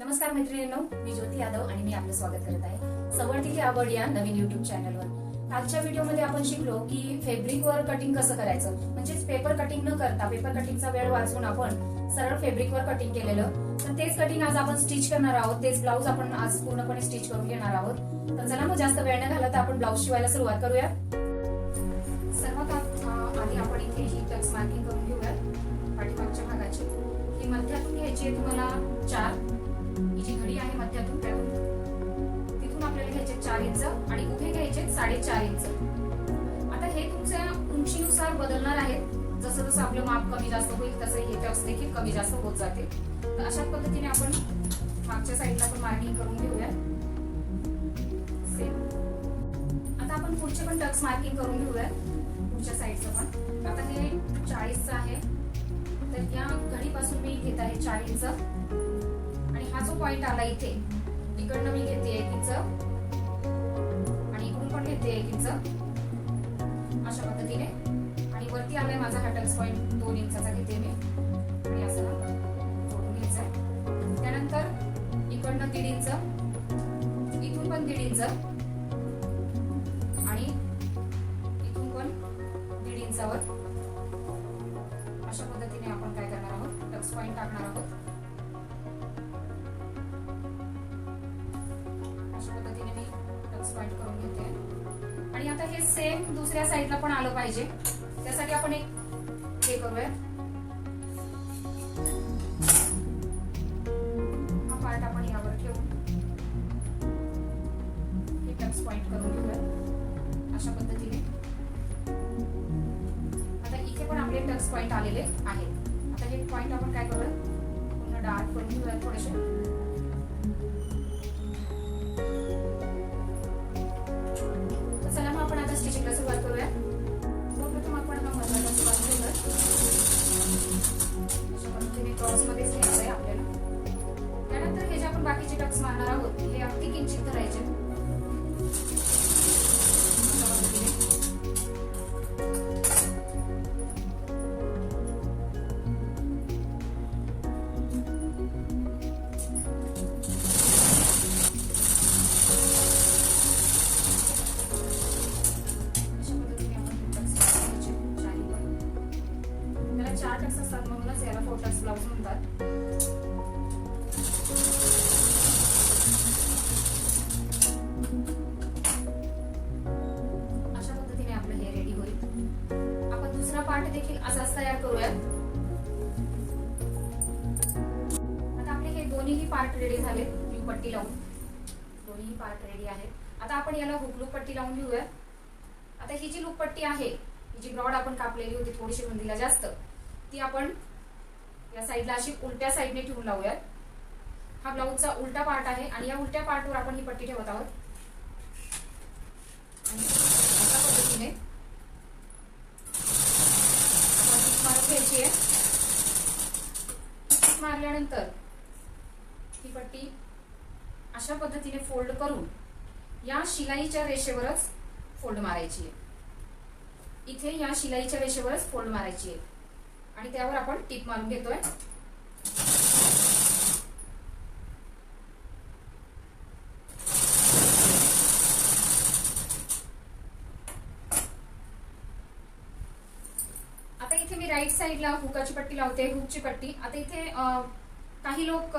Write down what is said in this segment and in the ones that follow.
नमस्कार मैत्रिणींनो मी ज्योती यादव आणि मी आपलं स्वागत करत आहे सवडती आवड या नवीन युट्यूब चॅनलवर आजच्या व्हिडिओमध्ये आपण शिकलो की फेब्रिकवर कटिंग कसं करायचं? म्हणजेच पेपर कटिंग न करता पेपर कटिंगचा वेळ वाचून आपण सरळ फेब्रिकवर कटिंग केलेलं. तर तेच कटिंग आज आपण स्टिच करणार आहोत. तेच ब्लाऊज आपण आज पूर्णपणे स्टिच करून घेणार आहोत. तर चला मग जास्त वेळ न घालत आपण ब्लाऊज शिवायला सुरुवात करूया. सर्वात आधी आपण इथे ही टक्स मार्किंग करून घेऊया पाठीमागच्या भागाची. ही मध्यातून घ्यायची आहे तुम्हाला चार. आहे मध्यातून त्यातून तिथून आपल्याला घ्यायचे चार इंच आणि उभे घ्यायचे साडेचार इंच. आता हे तुमच्या उंचीनुसार बदलणार आहेत जसं जसं आपलं माप कमी जास्त होईल तसं हे टक्स देखील कमी जास्त होत जाते. तर अशा पद्धतीने आपण मागच्या साईडला पण मार्किंग करून घेऊया. आता आपण पुढचे पण टक्स मार्किंग करून घेऊया. पुढच्या साईडचं पण. आता हे चाळीसचं आहे. तर या घडीपासून मी घेत आहे चार इंच हा जो पॉइंट आला इथे इकडनं मी घेते एक इंच आणि इकडून पण घेते एक इंच अशा पद्धतीने आणि वरती आलाय माझा हा टच पॉइंट दोन इंचाचा घेते मी आणि असं जोडून घ्यायचा आहे. त्यानंतर इकडनं दीड इंच इथून पण दीड इंच आणि इथून पण दीड इंचावर पॉइंट करून घेते. आणि आता हे सेम दुसऱ्या साईडला पण आलं पाहिजे. त्यासाठी आपण एक हे करूया. हा पार्ट आपण यावर ठेवू. हे टक्स पॉइंट करून घेऊया. अशा पद्धतीने. आता इथे पण आपले टक्स पॉइंट आलेले आहेत. आता हे पॉइंट आपण काय करूया? पूर्ण डार्क करून घेऊया थोडेसे. दुसरा देखील असाच तयार करूयात. आता आपले हे दोन्हीही पार्ट रेडी झाले. मी पट्टी लावून. दोन्हीही पार्ट रेडी आहेत आता आपण याला हुकलूक पट्टी लावून घेऊया आता ही जी लूकपट्टी आहे ही जी ब्रॉड आपण कापलेली होती थोडीशी रुंदीला जास्त ती आपण या साईडला अशी उलट्या साईडने ठेवून लावूयात. हा ब्लाऊजचा उलटा पार्ट आहे आणि या उलट्या पार्टवर आपण ही पट्टी ठेवत आहोत. आणि अशा पद्धतीने आपण टीप मारून घ्यायची आहे? मारल्यानंतर ही पट्टी अशा पद्धतीने फोल्ड करून या शिलाईच्या रेषेवरच फोल्ड मारायची आहे. इथे या शिलाईच्या रेषेवरच फोल्ड मारायची आहे. आणि त्यावर आपण टीप मारून घेतोय आता इथे मी राईट साईडला हुकाची पट्टी लावते हुकची पट्टी. आता इथे काही लोक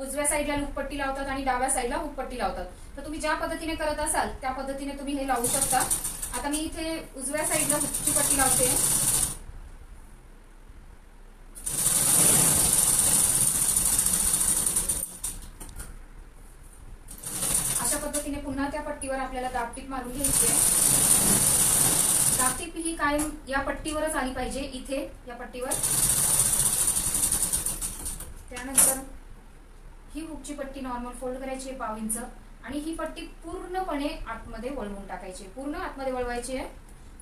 उजव्या साईडला हुकपट्टी लावतात आणि डाव्या साईडला हुकपट्टी लावतात. तर तुम्ही ज्या पद्धतीने करत असाल त्या पद्धतीने तुम्ही हे लावू शकता. आता मी इथे उजव्या साईडला हुकची पट्टी लावते. अशा पद्धतीने पुन्हा त्या पट्टीवर आपल्याला दाबटीप मारून घ्यायची आहे. कायम या पट्टीवरच आली पाहिजे इथे या पट्टीवर. त्यानंतर ही हुकची पट्टी नॉर्मल फोल्ड करायची आहे पाव इंच. आणि ही पट्टी पूर्णपणे आतमध्ये वळवून टाकायची आहे. पूर्ण आतमध्ये वळवायची आहे.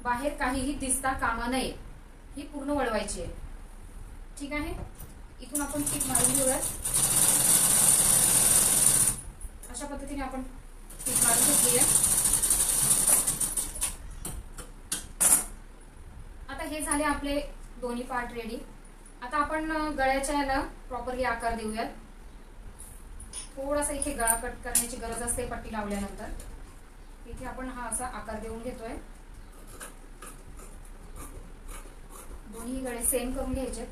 बाहेर काहीही दिसता कामा नये. ही पूर्ण वळवायची आहे. ठीक आहे? इथून आपण टीप मारून घेऊयात अशा पद्धतीने आपण टीप मारून घेतली आहे आता हे झाले आपले दोन्ही पार्ट रेडी आता आपण गळ्याच्या याला प्रॉपरली आकार देऊयात. थोडासा इथे गळा कट करण्याची गरज असते पट्टी लावल्यानंतर. इथे आपण हा असा आकार देऊन घेतोय. दोन्ही गळे सेम करून घ्यायचे.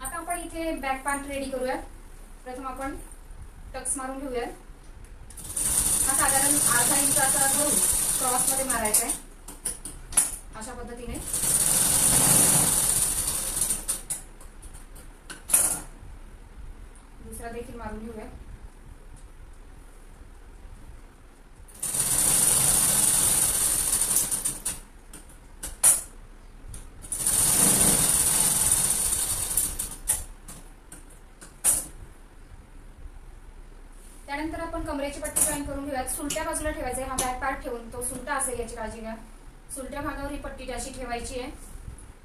आता आपण इथे बॅक पार्ट रेडी करूयात. प्रथम आपण टक्स मारून घेऊयात. हा साधारण अर्धा इंच असा धरून क्रॉसमध्ये मारायचा आहे. अशा पद्धतीने. दुसरा देखील मारून घेऊया. त्यानंतर आपण कमरेची पट्टी जॉईन करून घेऊयात. सुलट्या बाजूला ठेवायचा आहे. हा बॅक पार्ट ठेवून तो सुलटा असेल याची काळजी घ्या. सुलट्या भागावर ही पट्टी अशी ठेवायची आहे.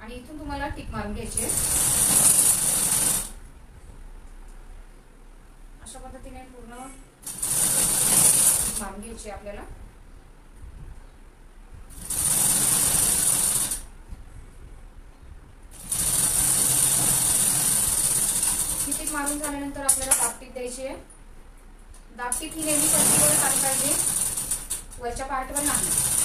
आणि इथून तुम्हाला टिक मारून घ्यायची आहे. अशा पद्धतीने पूर्ण मारून घ्यायची आहे आपल्याला. टिक मारून झाल्यानंतर आपल्याला दापटीप द्यायची आहे. दापटीप ही नेहमी पट्टीवर आली पाहिजे वरच्या पार्टवर नाही.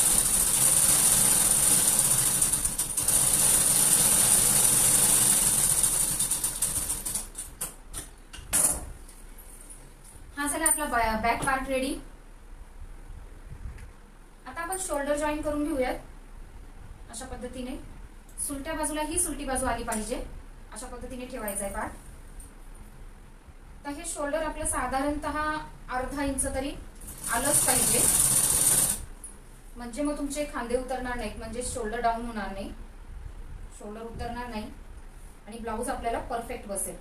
झाला आपला बॅक पार्ट रेडी आता आपण शोल्डर जॉईन करून घेऊयात. अशा पद्धतीने. सुलट्या बाजूला ही सुलटी बाजू आली पाहिजे. अशा पद्धतीने ठेवायचा आहे पार्ट तर हे शोल्डर आपलं साधारणतः अर्धा इंच तरी आलंच पाहिजे. म्हणजे मग तुमचे खांदे उतरणार नाहीत. म्हणजे शोल्डर डाऊन होणार नाही. शोल्डर उतरणार नाही. आणि ब्लाऊज आपल्याला परफेक्ट बसेल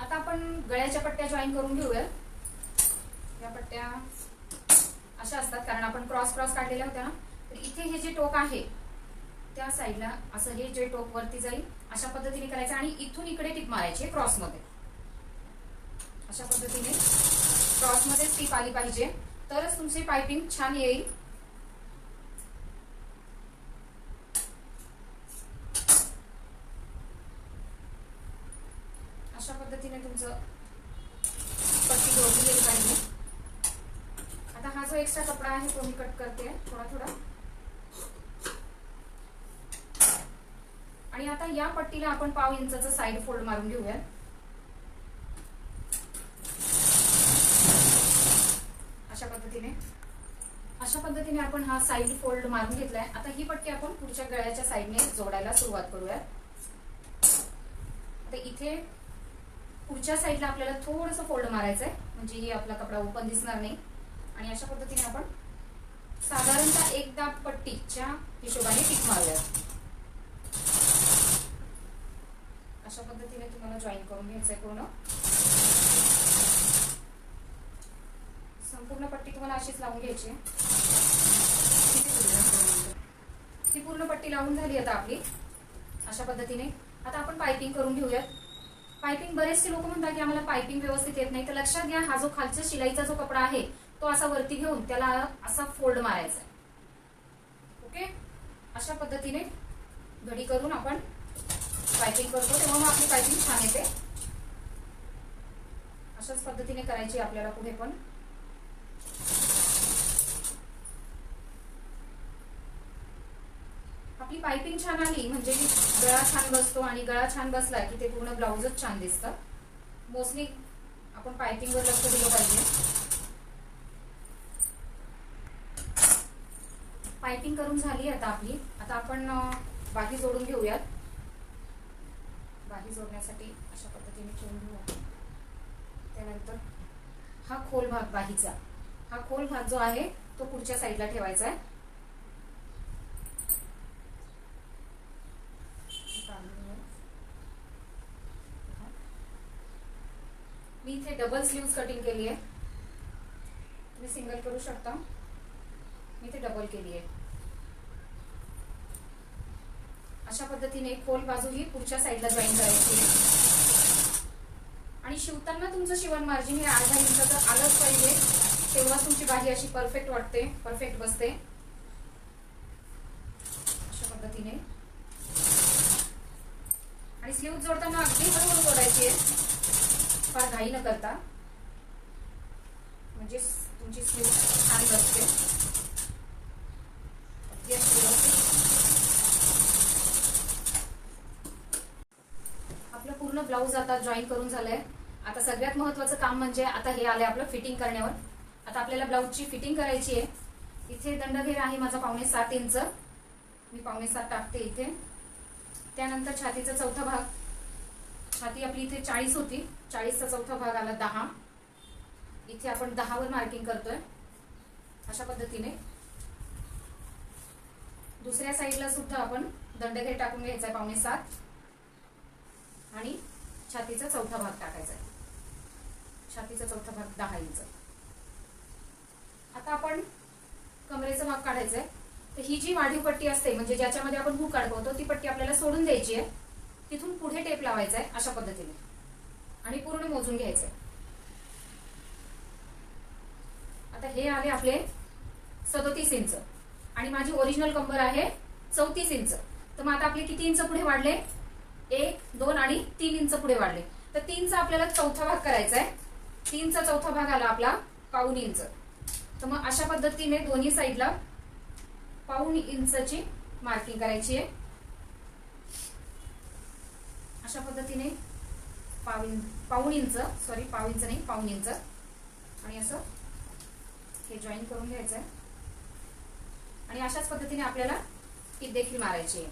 आता आपण गळ्याच्या पट्ट्या जॉईन करून घेऊया. या पट्ट्या अशा असतात कारण आपण क्रॉस क्रॉस काढलेल्या होत्या ना. तर इथे हे जे टोक आहे त्या साईडला असं हे जे टोक वरती जाईल अशा पद्धतीने करायचं आणि इथून इकडे टिप मारायची क्रॉसमध्ये. अशा पद्धतीने क्रॉसमध्ये टिप आली पाहिजे. तरच तुमची पायपिंग छान येईल. अशा पद्धतीने तुमचं पट्टी पाहिजे. आता हा जो एक्स्ट्रा कपडा आहे तो मी कट करते. थोडा थोडा आणि आता या पट्टीला आपण पाव इंचा साईड फोल्ड मारून घेऊया अशा पद्धतीने. अशा पद्धतीने आपण हा साईड फोल्ड मारून घेतलाय. आता ही पट्टी आपण पुढच्या गळ्याच्या साईडने जोडायला सुरुवात करूया इथे पुढच्या साईडला आपल्याला थोडस फोल्ड मारायचं आहे म्हणजे ही आपला कपडा ओपन दिसणार नाही. आणि अशा पद्धतीने आपण साधारणतः एकदा पट्टीच्या हिशोबाने टिक मारूयात. अशा पद्धतीने तुम्हाला जॉईन करून घ्यायचंय पूर्ण. संपूर्ण पट्टी तुम्हाला अशीच लावून घ्यायची पूर्ण? ही पूर्ण पट्टी लावून झाली आता आपली. अशा पद्धतीने. आता आपण पायपिंग करून घेऊयात. पायपिंग बरेचसे लोक म्हणतात की आम्हाला पायपिंग व्यवस्थित येत नाही. तर लक्षात घ्या हा जो खालचा शिलाईचा जो कपडा आहे तो असा वरती घेऊन त्याला असा फोल्ड मारायचा आहे. ओके? अशा पद्धतीने घडी करून आपण पायपिंग करतो. तेव्हा मग आपली पायपिंग छान येते. अशाच पद्धतीने करायची आपल्याला पुढे पण आपली पायपिंग छान आली म्हणजे गळा छान बसतो आणि गळा छान बसला की ते पूर्ण ब्लाऊजच छान दिसतं. मोस्टली आपण पायपिंगवर लक्ष दिलं पाहिजे. पायपिंग करून झाली आता आपली. आता आपण बाकी बाही जोडून घेऊयात. बाही जोडण्यासाठी अशा पद्धतीने ठेवून घेऊ त्यानंतर हा खोल भाग बाहीचा. हा खोल भाग जो आहे तो पुढच्या साईडला ठेवायचा आहे. मी इथे डबल स्लीव्ह कटिंग केली आहे. तुम्ही सिंगल करू शकता. मी इथे डबल केली आहे. अशा पद्धतीने खोल बाजू ही पुढच्या साईडला जॉईन करायची आहे. आणि शिवताना तुमचं शिवण मार्जिन हे अर्धा इंचाचं आलंच पाहिजे. तेव्हा तुमची बाही अशी परफेक्ट वाटते परफेक्ट बसते. अशा पद्धतीने. आणि स्लीव जोडताना अगदी हळूहळू जोडायची आहे. फार घाई न करता. म्हणजे तुमची स्लीव छान बसते. आपलं पूर्ण ब्लाऊज आता जॉईन करून झालंय. आता सगळ्यात महत्वाचं काम म्हणजे आता हे आलंय आपलं फिटिंग करण्यावर. आता आपल्याला ब्लाऊजची फिटिंग करायची आहे. इथे दंडघेर आहे माझा पावणे सात इंच. मी पावणे सात टाकते इथे. त्यानंतर छातीचा चौथा भाग. छाती आपली इथे चाळीस होती. चाळीसचा चौथा भाग आला दहा. इथे आपण दहावर मार्किंग करतोय. अशा पद्धतीने. दुसऱ्या साईडला सुद्धा आपण दंडघेर टाकून घ्यायचा पावणे सात. आणि छातीचा चौथा भाग टाकायचा आहे. छातीचा चौथा भाग दहा इंच. आता आपण कमरेचा भाग काढायचा आहे. तर ही जी वाढीव पट्टी असते म्हणजे ज्याच्यामध्ये आपण हुक अडकवतो ती पट्टी आपल्याला सोडून द्यायची आहे. तिथून पुढे टेप लावायचा आहे अशा पद्धतीने. आणि पूर्ण मोजून घ्यायचंय. आता हे आले आपले सदोतीस इंच. आणि माझी ओरिजिनल कंबर आहे चौतीस इंच. तर मग आता आपले किती इंच पुढे वाढले? एक दोन आणि तीन इंच पुढे वाढले. तर तीनचा आपल्याला चौथा भाग करायचा आहे तीनचा चौथा भाग आला आपला पाऊन इंच. तर मग अशा पद्धतीने दोन्ही साईडला पाऊन इंचची मार्किंग करायची आहे. अशा पद्धतीने पाऊन पाऊन इंच सॉरी पाव इंच नाही पाऊन इंच आणि असं हे जॉईन करून घ्यायचं आहे आणि अशाच पद्धतीने आपल्याला ईद देखील मारायची आहे.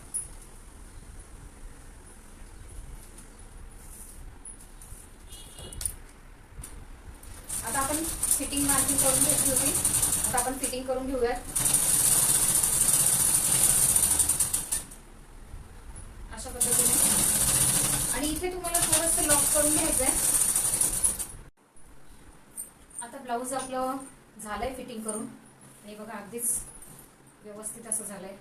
आता आपण फिटिंग मार्किंग करून घेतली होती. आता आपण फिटिंग करून घेऊयात अशा पद्धतीने आणि इथे तुम्हाला थोडस लॉक करून घ्यायचंय. आता ब्लाऊज आपलं झालंय फिटिंग करून. आणि बघा अगदीच व्यवस्थित असं झालंय.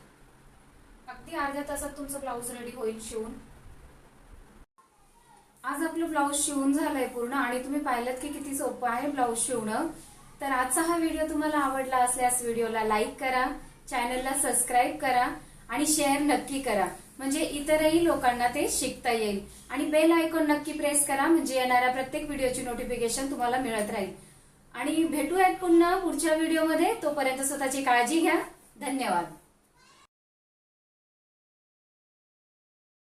अगदी अर्ध्या तासात तुमचं ब्लाऊज रेडी होईल शिवून. आज आपलं ब्लाऊज शिवून झालंय पूर्ण आणि तुम्ही पाहिलं की किती सोपं आहे ब्लाऊज शिवणं. तर आजचा हा व्हिडिओ तुम्हाला आवडला असल्यास व्हिडिओला लाईक करा चॅनलला सबस्क्राईब करा आणि शेअर नक्की करा. म्हणजे इतरही लोकांना ते शिकता येईल. आणि बेल आयकॉन नक्की प्रेस करा म्हणजे येणाऱ्या प्रत्येक व्हिडिओची नोटिफिकेशन तुम्हाला मिळत राहील. आणि भेटूयात पुन्हा पुढच्या व्हिडिओमध्ये तोपर्यंत स्वतःची काळजी घ्या. धन्यवाद.